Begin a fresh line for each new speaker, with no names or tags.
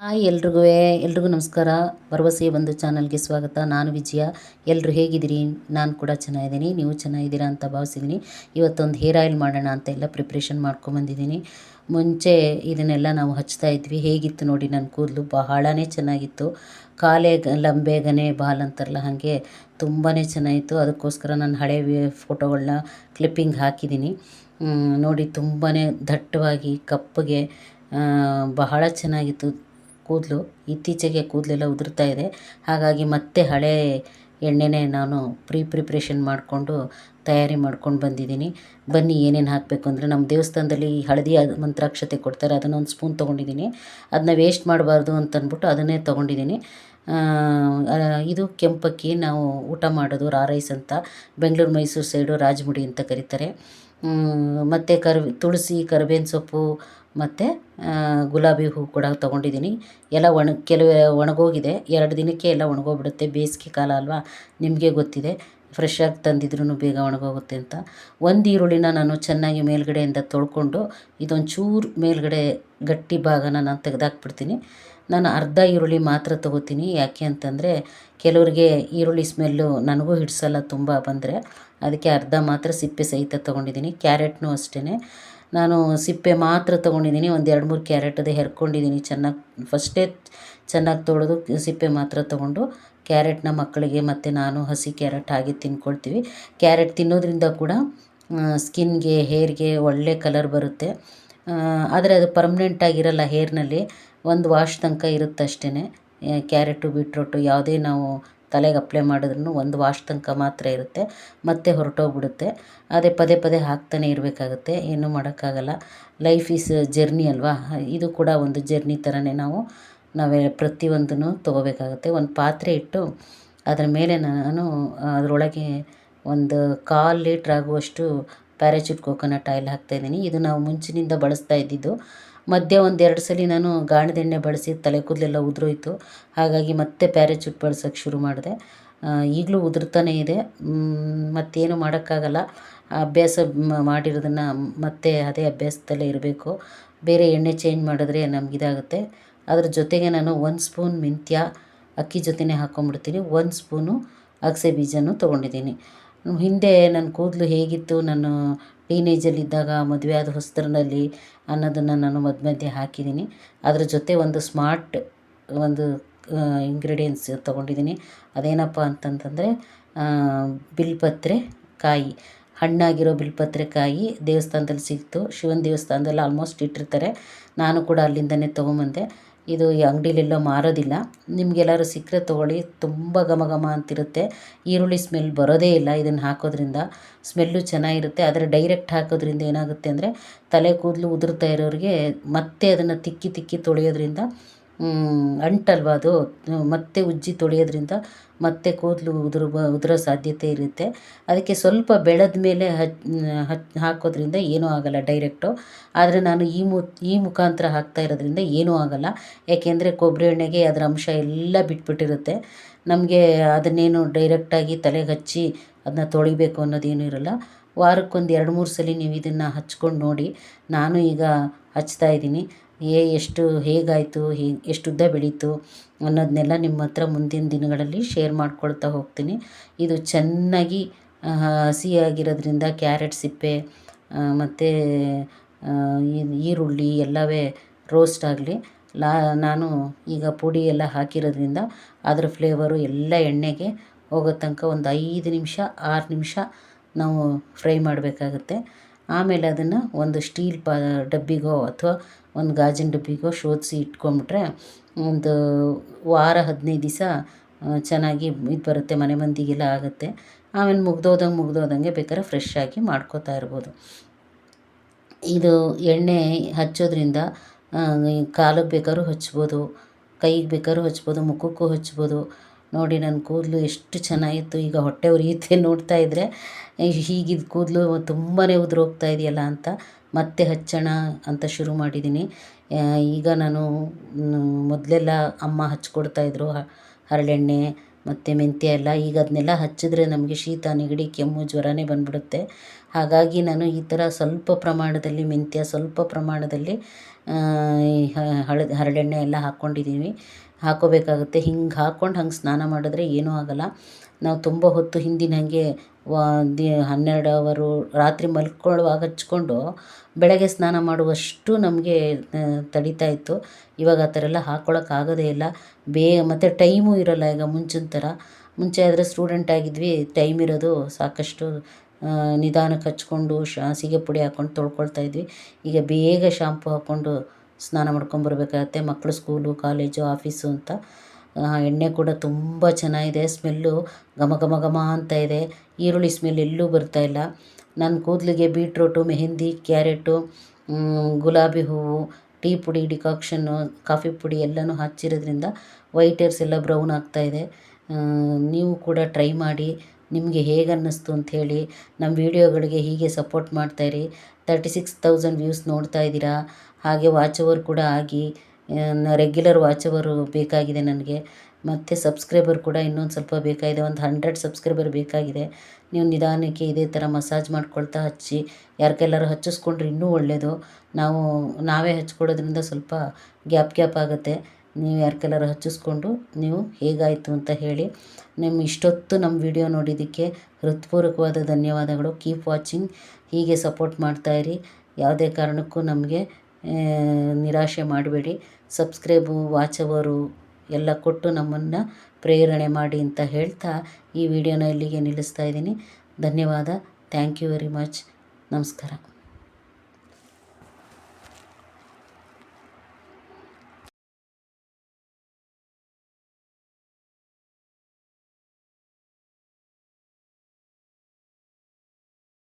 Hi ಎಲ್ರಿಗೂ ಎಲ್ರಿಗೂ ನಮಸ್ಕಾರ. ಭರವಸೆ ಒಂದು ಚಾನಲ್ಗೆ ಸ್ವಾಗತ. ನಾನು ವಿಜಯ. ಎಲ್ಲರೂ ಹೇಗಿದ್ದೀರಿ? ನಾನು ಕೂಡ ಚೆನ್ನಾಗಿದ್ದೀನಿ. ನೀವು ಚೆನ್ನಾಗಿದ್ದೀರಾ ಅಂತ ಭಾವಿಸಿದ್ದೀನಿ. ಇವತ್ತೊಂದು ಹೇರ್ ಆಯಿಲ್ ಮಾಡೋಣ ಅಂತ ಎಲ್ಲ ಪ್ರಿಪ್ರೇಷನ್ ಮಾಡ್ಕೊಂಬಂದಿದ್ದೀನಿ ಮುಂಚೆ ಇದನ್ನೆಲ್ಲ ನಾವು ಹಚ್ತಾ ಇದ್ವಿ. ಹೇಗಿತ್ತು ನೋಡಿ ನನ್ನ ಕೂದಲು? ಬಹಳನೇ ಚೆನ್ನಾಗಿತ್ತು. ಕಾಲೇ ಲಂಬೆ ಗನೆ ಬಾಲ್ ಅಂತಾರಲ್ಲ, ಹಾಗೆ ತುಂಬಾ ಚೆನ್ನಾಗಿತ್ತು. ಅದಕ್ಕೋಸ್ಕರ ನಾನು ಹಳೆ ಫೋಟೋಗಳನ್ನ ಕ್ಲಿಪ್ಪಿಂಗ್ ಹಾಕಿದ್ದೀನಿ. ನೋಡಿ ತುಂಬಾ ದಟ್ಟವಾಗಿ, ಕಪ್ಪಗೆ ಬಹಳ ಚೆನ್ನಾಗಿತ್ತು. ಕೂದಲು ಇತ್ತೀಚೆಗೆ ಕೂದಲೆಲ್ಲ ಉದುರ್ತಾ ಇದೆ. ಹಾಗಾಗಿ ಮತ್ತೆ ಹಳೆ ಎಣ್ಣೆನೇ ನಾನು ಪ್ರೀ ಪ್ರಿಪ್ರೇಷನ್ ಮಾಡಿಕೊಂಡು ತಯಾರಿ ಮಾಡ್ಕೊಂಡು ಬಂದಿದ್ದೀನಿ. ಬನ್ನಿ ಏನೇನು ಹಾಕಬೇಕು ಅಂದರೆ ನಮ್ಮ ದೇವಸ್ಥಾನದಲ್ಲಿ ಹಳದಿ ಮಂತ್ರಾಕ್ಷತೆ ಕೊಡ್ತಾರೆ. ಅದನ್ನು ಒಂದು ಸ್ಪೂನ್ ತೊಗೊಂಡಿದ್ದೀನಿ. ಅದನ್ನ ವೇಸ್ಟ್ ಮಾಡಬಾರ್ದು ಅಂತಂದ್ಬಿಟ್ಟು ಅದನ್ನೇ ತೊಗೊಂಡಿದ್ದೀನಿ. ಇದು ಕೆಂಪಕ್ಕಿ ನಾವು ಊಟ ಮಾಡೋದು ರಾ ರೈಸ್ ಅಂತ. ಬೆಂಗಳೂರು ಮೈಸೂರು ಸೈಡು ರಾಜಮುಡಿ ಅಂತ ಕರೀತಾರೆ. ಮತ್ತು ಕರ್ಬೇ ತುಳಸಿ, ಕರ್ಬೇವಿನ ಸೊಪ್ಪು, ಮತ್ತು ಗುಲಾಬಿ ಹೂ ಕೂಡ ತೊಗೊಂಡಿದ್ದೀನಿ. ಎಲ್ಲ ಒಣ, ಕೆಲವು, ಒಣಗೋಗಿದೆ. ಎರಡು ದಿನಕ್ಕೆ ಎಲ್ಲ ಒಣಗೋಗ್ಬಿಡುತ್ತೆ. ಬೇಸಿಗೆ ಕಾಲ ಅಲ್ವಾ? ನಿಮಗೆ ಗೊತ್ತಿದೆ. ಫ್ರೆಶ್ಶಾಗಿ ತಂದಿದ್ರೂ ಬೇಗ ಒಣಗೋಗುತ್ತೆ ಅಂತ. ಒಂದು ಈರುಳ್ಳಿನ ನಾನು ಚೆನ್ನಾಗಿ ಮೇಲುಗಡೆಯಿಂದ ತೊಳ್ಕೊಂಡು ಇದೊಂದು ಚೂರು ಮೇಲುಗಡೆ ಗಟ್ಟಿ ಭಾಗನ ನಾನು ತೆಗೆದಾಕ್ಬಿಡ್ತೀನಿ. ನಾನು ಅರ್ಧ ಈರುಳ್ಳಿ ಮಾತ್ರ ತಗೋತೀನಿ. ಯಾಕೆ ಅಂತಂದರೆ ಕೆಲವ್ರಿಗೆ ಈರುಳ್ಳಿ ಸ್ಮೆಲ್ಲು ನನಗೂ ಹಿಡಿಸಲ್ಲ ತುಂಬ ಬಂದರೆ. ಅದಕ್ಕೆ ಅರ್ಧ ಮಾತ್ರ ಸಿಪ್ಪೆ ಸಹಿತ ತೊಗೊಂಡಿದ್ದೀನಿ. ಕ್ಯಾರೆಟ್ನೂ ಅಷ್ಟೇ ನಾನು ಸಿಪ್ಪೆ ಮಾತ್ರ ತೊಗೊಂಡಿದ್ದೀನಿ. ಒಂದು ಎರಡು ಮೂರು ಕ್ಯಾರೆಟ್ ಅದೇ ಹೆರ್ಕೊಂಡಿದ್ದೀನಿ. ಚೆನ್ನಾಗಿ ಫಸ್ಟೇ ಚೆನ್ನಾಗಿ ತೊಳೆದು ಸಿಪ್ಪೆ ಮಾತ್ರ ತೊಗೊಂಡು ಕ್ಯಾರೆಟ್ನ ಮಕ್ಕಳಿಗೆ ಮತ್ತು ನಾನು ಹಸಿ ಕ್ಯಾರೆಟ್ ಹಾಗೆ ತಿನ್ಕೊಳ್ತೀವಿ. ಕ್ಯಾರೆಟ್ ತಿನ್ನೋದ್ರಿಂದ ಕೂಡ ಸ್ಕಿನ್ಗೆ, ಹೇರ್ಗೆ ಒಳ್ಳೆ ಕಲರ್ ಬರುತ್ತೆ. ಆದರೆ ಅದು ಪರ್ಮನೆಂಟ್ ಆಗಿರಲ್ಲ ಹೇರ್ನಲ್ಲಿ ಒಂದು ವಾಶ್ ತನಕ ಇರುತ್ತೆ ಅಷ್ಟೇ ಕ್ಯಾರೆಟು ಬೀಟ್ರೂಟು ಯಾವುದೇ ನಾವು ತಲೆಗೆ ಅಪ್ಲೈ ಮಾಡಿದ್ರೂ ಒಂದು ವಾಶ್ ತನಕ ಮಾತ್ರ ಇರುತ್ತೆ. ಮತ್ತೆ ಹೊರಟೋಗ್ಬಿಡುತ್ತೆ. ಅದೇ ಪದೇ ಪದೇ ಹಾಕ್ತಾನೆ ಇರಬೇಕಾಗುತ್ತೆ. ಏನೂ ಮಾಡೋಕ್ಕಾಗಲ್ಲ. ಲೈಫ್ ಈಸ್ ಜರ್ನಿ ಅಲ್ವಾ? ಇದು ಕೂಡ ಒಂದು ಜರ್ನಿ ಥರನೇ ನಾವು, ನಾವೇ ಪ್ರತಿಯೊಂದನ್ನು ತೊಗೋಬೇಕಾಗುತ್ತೆ. ಒಂದು ಪಾತ್ರೆ ಇಟ್ಟು ಅದರ ಮೇಲೆ ನಾನು, ಅದರೊಳಗೆ ಒಂದು ಕಾಲು ಲೀಟ್ರ್ ಆಗುವಷ್ಟು ಪ್ಯಾರಾಚೂಟ್ ಕೋಕೋನಟ್ ಆಯಿಲ್ ಹಾಕ್ತಾಯಿದ್ದೀನಿ ಇದು ನಾವು ಮುಂಚಿನಿಂದ ಬಳಸ್ತಾ ಇದ್ದಿದ್ದು. ಮಧ್ಯೆ ಒಂದು ಎರಡು ಸಲ ನಾನು ಗಾಣದ ಎಣ್ಣೆ ಬಳಸಿ ತಲೆ ಕೂದಲೆಲ್ಲ ಉದುರೋಯ್ತು. ಹಾಗಾಗಿ ಮತ್ತೆ ಪ್ಯಾರಾಚೂಟ್ ಬಳಸೋಕ್ಕೆ ಶುರು ಮಾಡಿದೆ. ಈಗಲೂ ಉದುರ್ತಾನೇ ಇದೆ. ಮತ್ತೇನು ಮಾಡೋಕ್ಕಾಗಲ್ಲ. ಅಭ್ಯಾಸ ಮಾಡಿರೋದನ್ನು ಮತ್ತೆ ಅದೇ ಅಭ್ಯಾಸದಲ್ಲೇ ಇರಬೇಕು. ಬೇರೆ ಎಣ್ಣೆ ಚೇಂಜ್ ಮಾಡಿದ್ರೆ ನಮ್ಗೆ ಇದಾಗುತ್ತೆ. ಅದ್ರ ಜೊತೆಗೆ ನಾನು ಒಂದು ಸ್ಪೂನ್ ಮೆಂತ್ಯ ಅಕ್ಕಿ ಜೊತೆನೇ ಹಾಕ್ಕೊಂಬಿಡ್ತೀನಿ ಒಂದು ಸ್ಪೂನು ಅಗಸೆ ಬೀಜನೂ ತೊಗೊಂಡಿದ್ದೀನಿ. ಹಿಂದೆ ನನ್ನ ಕೂದಲು ಹೇಗಿತ್ತು, ನಾನು ಟೀನೇಜಲ್ಲಿದ್ದಾಗ ಮದುವೆ ಆದ ಹೊಸದ್ರಲ್ಲಿ ಅನ್ನೋದನ್ನು ನಾನು ಮಧ್ಯ ಮಧ್ಯೆ ಹಾಕಿದ್ದೀನಿ. ಅದ್ರ ಜೊತೆ ಒಂದು ಸ್ಮಾರ್ಟ್ ಒಂದು ಇಂಗ್ರೀಡಿಯೆಂಟ್ಸ್ ತೊಗೊಂಡಿದ್ದೀನಿ. ಅದೇನಪ್ಪ ಅಂತಂತಂದರೆ ಬಿಲ್ಪತ್ರೆ ಕಾಯಿ. ಹಣ್ಣಾಗಿರೋ ಬಿಲ್ಪತ್ರೆ ಕಾಯಿ ದೇವಸ್ಥಾನದಲ್ಲಿ ಸಿಕ್ತು ಶಿವನ ದೇವಸ್ಥಾನದಲ್ಲಿ ಆಲ್ಮೋಸ್ಟ್ ಇಟ್ಟಿರ್ತಾರೆ. ನಾನು ಕೂಡ ಅಲ್ಲಿಂದನೇ ತೊಗೊಂಬಂದೆ. ಇದು ಈ ಅಂಗಡಿಲೆಲ್ಲೋ ಮಾರೋದಿಲ್ಲ. ನಿಮಗೆಲ್ಲರೂ ಸಿಕ್ಕರೆ ತೊಗೊಳ್ಳಿ. ತುಂಬ ಘಮ ಘಮ ಅಂತಿರುತ್ತೆ. ಈರುಳ್ಳಿ ಸ್ಮೆಲ್ ಬರೋದೇ ಇಲ್ಲ ಇದನ್ನು ಹಾಕೋದ್ರಿಂದ. ಸ್ಮೆಲ್ಲು ಚೆನ್ನಾಗಿರುತ್ತೆ. ಆದರೆ ಡೈರೆಕ್ಟ್ ಹಾಕೋದ್ರಿಂದ ಏನಾಗುತ್ತೆ ಅಂದರೆ ತಲೆ ಕೂದಲು ಉದುರ್ತಾ ಇರೋರಿಗೆ ಮತ್ತೆ ಅದನ್ನು ತಿಕ್ಕಿ ತಿಕ್ಕಿ ತೊಳೆಯೋದ್ರಿಂದ ಅಂಟಲ್ವಾ ಅದು? ಮತ್ತೆ ಉಜ್ಜಿ ತೊಳೆಯೋದ್ರಿಂದ ಮತ್ತೆ ಕೂದಲು ಉದುರು, ಉದುರೋ ಸಾಧ್ಯತೆ ಇರುತ್ತೆ. ಅದಕ್ಕೆ ಸ್ವಲ್ಪ ಬೆಳೆದ ಮೇಲೆ ಹಚ್, ಹಾಕೋದ್ರಿಂದ ಏನೂ ಆಗಲ್ಲ ಡೈರೆಕ್ಟು. ಆದರೆ ನಾನು ಈ ಮು, ಈ ಮುಖಾಂತರ ಹಾಕ್ತಾ ಇರೋದ್ರಿಂದ ಏನೂ ಆಗಲ್ಲ. ಯಾಕೆಂದರೆ ಕೊಬ್ಬರಿ ಎಣ್ಣೆಗೆ ಅದರ ಅಂಶ ಎಲ್ಲ ಬಿಟ್ಬಿಟ್ಟಿರುತ್ತೆ. ನಮಗೆ ಅದನ್ನೇನು ಡೈರೆಕ್ಟಾಗಿ ತಲೆಗೆ ಹಚ್ಚಿ ಅದನ್ನ ತೊಳಿಬೇಕು ಅನ್ನೋದೇನೂ ಇರಲ್ಲ. ವಾರಕ್ಕೊಂದು ಎರಡು ಮೂರು ಸಲ ನೀವು ಇದನ್ನು ಹಚ್ಕೊಂಡು ನೋಡಿ. ನಾನು ಈಗ ಹಚ್ತಾ ಇದ್ದೀನಿ. ಏ, ಎಷ್ಟು ಹೇಗಾಯಿತು? ಹೇಗೆ ಎಷ್ಟು ಉದ್ದ ಬೆಳೀತು? ಅನ್ನೋದನ್ನೆಲ್ಲ ನಿಮ್ಮ ಹತ್ರ ಮುಂದಿನ ದಿನಗಳಲ್ಲಿ ಶೇರ್ ಮಾಡ್ಕೊಳ್ತಾ ಹೋಗ್ತೀನಿ. ಇದು ಚೆನ್ನಾಗಿ ಹಸಿಯಾಗಿರೋದ್ರಿಂದ ಕ್ಯಾರೆಟ್ ಸಿಪ್ಪೆ ಮತ್ತು ಈರುಳ್ಳಿ ಎಲ್ಲವೇ ರೋಸ್ಟ್ ಆಗಲಿ, ಲಾ, ನಾನು ಈಗ ಪುಡಿ ಎಲ್ಲ ಹಾಕಿರೋದ್ರಿಂದ ಅದರ ಫ್ಲೇವರು ಎಲ್ಲ ಎಣ್ಣೆಗೆ ಹೋಗೋ ತನಕ ಒಂದು ಐದು ನಿಮಿಷ, ಆರು ನಿಮಿಷ ನಾವು ಫ್ರೈ ಮಾಡಬೇಕಾಗುತ್ತೆ. ಆಮೇಲೆ ಅದನ್ನು ಒಂದು ಸ್ಟೀಲ್ ಪಾ ಡಬ್ಬಿಗೋ ಅಥವಾ ಒಂದು ಗಾಜಿನ ಡಬ್ಬಿಗೋ ಶೋಧಿಸಿ ಇಟ್ಕೊಂಬಿಟ್ರೆ ಒಂದು ವಾರ ಹದಿನೈದು ದಿವಸ ಚೆನ್ನಾಗಿ ಇದು ಬರುತ್ತೆ, ಮನೆ ಮಂದಿಗೆಲ್ಲ ಆಗುತ್ತೆ. ಆಮೇಲೆ ಮುಗ್ದೋದಂಗೆ ಮುಗ್ದೋದಂಗೆ ಬೇಕಾದ್ರೆ ಫ್ರೆಶ್ ಆಗಿ ಮಾಡ್ಕೊತಾ ಇರ್ಬೋದು. ಇದು ಎಣ್ಣೆ ಹಚ್ಚೋದ್ರಿಂದ ಕಾಲಿಗೆ ಬೇಕಾದ್ರೂ ಹಚ್ಬೋದು, ಕೈಗೆ ಬೇಕಾದ್ರೂ ಹಚ್ಬೋದು, ಮುಖಕ್ಕೂ ಹಚ್ಬೋದು ನೋಡಿ ನನ್ನ ಕೂದಲು ಎಷ್ಟು ಚೆನ್ನಾಗಿತ್ತು. ಈಗ ಹೊಟ್ಟೆ ಉರಿಯುತ್ತೆ ನೋಡ್ತಾ ಇದ್ದರೆ ಹೀಗಿದ್ದ ಕೂದಲು ತುಂಬಾ ಉದುರೋಗ್ತಾ ಇದೆಯಲ್ಲ ಅಂತ ಮತ್ತೆ ಹಚ್ಚೋಣ ಅಂತ ಶುರು ಮಾಡಿದ್ದೀನಿ. ಈಗ ನಾನು ಮೊದಲೆಲ್ಲ ಅಮ್ಮ ಹಚ್ಕೊಡ್ತಾಯಿದ್ರು ಹರಳೆಣ್ಣೆ ಮತ್ತು ಮೆಂತ್ಯ ಎಲ್ಲ. ಈಗ ಅದನ್ನೆಲ್ಲ ಹಚ್ಚಿದ್ರೆ ನಮಗೆ ಶೀತ, ನೆಗಡಿ, ಕೆಮ್ಮು, ಜ್ವರನೇ ಬಂದ್ಬಿಡುತ್ತೆ. ಹಾಗಾಗಿ ನಾನು ಈ ಥರ ಸ್ವಲ್ಪ ಪ್ರಮಾಣದಲ್ಲಿ ಮೆಂತ್ಯ ಸ್ವಲ್ಪ ಪ್ರಮಾಣದಲ್ಲಿ ಹಳದಿ ಹರಳೆಣ್ಣೆ ಎಲ್ಲ ಹಾಕ್ಕೊಂಡಿದ್ದೀವಿ ಹಾಕ್ಕೋಬೇಕಾಗುತ್ತೆ ಹಿಂಗೆ ಹಾಕ್ಕೊಂಡು ಹಂಗೆ ಸ್ನಾನ ಮಾಡಿದ್ರೆ ಏನೂ ಆಗೋಲ್ಲ. ನಾವು ತುಂಬ ಹೊತ್ತು ಹಿಂದಿನ ಹಾಗೆ ಹನ್ನೆರಡು ಅವರು ರಾತ್ರಿ ಮಲ್ಕೊಳ್ಳುವಾಗ ಹಚ್ಕೊಂಡು ಬೆಳಗ್ಗೆ ಸ್ನಾನ ಮಾಡುವಷ್ಟು ನಮಗೆ ತಡಿತಾ ಇತ್ತು. ಇವಾಗ ಆ ಥರ ಎಲ್ಲ ಹಾಕ್ಕೊಳಕ್ಕೆ ಆಗೋದೇ ಇಲ್ಲ. ಬೇ, ಮತ್ತು ಟೈಮೂ ಇರೋಲ್ಲ ಈಗ ಮುಂಚಿನ ಥರ. ಮುಂಚೆ ಆದರೆ ಸ್ಟೂಡೆಂಟ್ ಆಗಿದ್ವಿ, ಟೈಮ್ ಇರೋದು ಸಾಕಷ್ಟು ನಿಧಾನಕ್ಕೆ ಹಚ್ಕೊಂಡು ಶಾಸಿಗೆ ಪುಡಿ ಹಾಕ್ಕೊಂಡು ತೊಳ್ಕೊಳ್ತಾ ಇದ್ವಿ. ಈಗ ಬೇಗ ಶಾಂಪು ಹಾಕ್ಕೊಂಡು ಸ್ನಾನ ಮಾಡ್ಕೊಂಬರ್ಬೇಕಾಗತ್ತೆ ಮಕ್ಕಳು ಸ್ಕೂಲು, ಕಾಲೇಜು, ಆಫೀಸು ಅಂತ. ಎಣ್ಣೆ ಕೂಡ ತುಂಬ ಚೆನ್ನಾಗಿದೆ. ಸ್ಮೆಲ್ಲು ಘಮ ಘಮ ಘಮ ಅಂತ ಇದೆ. ಈರುಳ್ಳಿ ಸ್ಮೆಲ್ ಎಲ್ಲೂ ಇಲ್ಲ. ನನ್ನ ಕೂದಲಿಗೆ ಬೀಟ್ರೋಟು, ಮೆಹಂದಿ, ಕ್ಯಾರೆಟು ಗುಲಾಬಿ ಹೂವು, ಟೀ ಪುಡಿ, ಡಿಕಾಕ್ಷನ್ನು, ಕಾಫಿ ಪುಡಿ ಎಲ್ಲನೂ ಹಚ್ಚಿರೋದ್ರಿಂದ ವೈಟ್ ಏರ್ಸ್ ಎಲ್ಲ ಬ್ರೌನ್ ಆಗ್ತಾಯಿದೆ ನೀವು ಕೂಡ ಟ್ರೈ ಮಾಡಿ. ನಿಮಗೆ ಹೇಗೆ ಅನ್ನಿಸ್ತು ಅಂಥೇಳಿ ನಮ್ಮ ವಿಡಿಯೋಗಳಿಗೆ ಹೀಗೆ ಸಪೋರ್ಟ್ ಮಾಡ್ತಾಯಿರಿ ತರ್ಟಿ ಸಿಕ್ಸ್ ತೌಸಂಡ್ ವ್ಯೂಸ್ ನೋಡ್ತಾ ಇದ್ದೀರಾ. ಹಾಗೆ ವಾಚ್ ಕೂಡ ಆಗಿ ರೆಗ್ಯುಲರ್ ವಾಚ್ ಬೇಕಾಗಿದೆ ನನಗೆ. ಮತ್ತು ಸಬ್ಸ್ಕ್ರೈಬರ್ ಕೂಡ ಇನ್ನೊಂದು ಸ್ವಲ್ಪ ಬೇಕಾಗಿದೆ, ಒಂದು ಹಂಡ್ರೆಡ್ ಸಬ್ಸ್ಕ್ರೈಬರ್ ಬೇಕಾಗಿದೆ. ನೀವು ನಿಧಾನಕ್ಕೆ ಇದೇ ಥರ ಮಸಾಜ್ ಮಾಡ್ಕೊಳ್ತಾ ಹಚ್ಚಿ, ಯಾರಿಗೆಲ್ಲರೂ ಹಚ್ಚಿಸ್ಕೊಂಡ್ರೆ ಇನ್ನೂ ಒಳ್ಳೆಯದು ನಾವು, ನಾವೇ ಹಚ್ಕೊಳ್ಳೋದ್ರಿಂದ ಸ್ವಲ್ಪ ಗ್ಯಾಪ್ ಗ್ಯಾಪ್ ಆಗುತ್ತೆ. ನೀವು ಯಾರಿಗೆಲ್ಲರ ಹಚ್ಚಿಸ್ಕೊಂಡು ನೀವು ಹೇಗಾಯಿತು ಅಂತ ಹೇಳಿ. ನಿಮ್ಮ ಇಷ್ಟೊತ್ತು ನಮ್ಮ ವಿಡಿಯೋ ನೋಡಿದ್ದಕ್ಕೆ ಹೃತ್ಪೂರ್ವಕವಾದ ಧನ್ಯವಾದಗಳು. ಕೀಪ್ ವಾಚಿಂಗ್ ಹೀಗೆ ಸಪೋರ್ಟ್ ಮಾಡ್ತಾಯಿರಿ ಯಾವುದೇ ಕಾರಣಕ್ಕೂ ನಮಗೆ ನಿರಾಶೆ ಮಾಡಬೇಡಿ. ಸಬ್ಸ್ಕ್ರೈಬು ವಾಚ್ ಅವರು ಎಲ್ಲ ಕೊಟ್ಟು ನಮ್ಮನ್ನು ಪ್ರೇರಣೆ ಮಾಡಿ ಅಂತ ಹೇಳ್ತಾ ಈ ವಿಡಿಯೋನ ಇಲ್ಲಿಗೆ ನಿಲ್ಲಿಸ್ತಾ ಇದ್ದೀನಿ. ಧನ್ಯವಾದ. Thank you very much. ನಮಸ್ಕಾರ.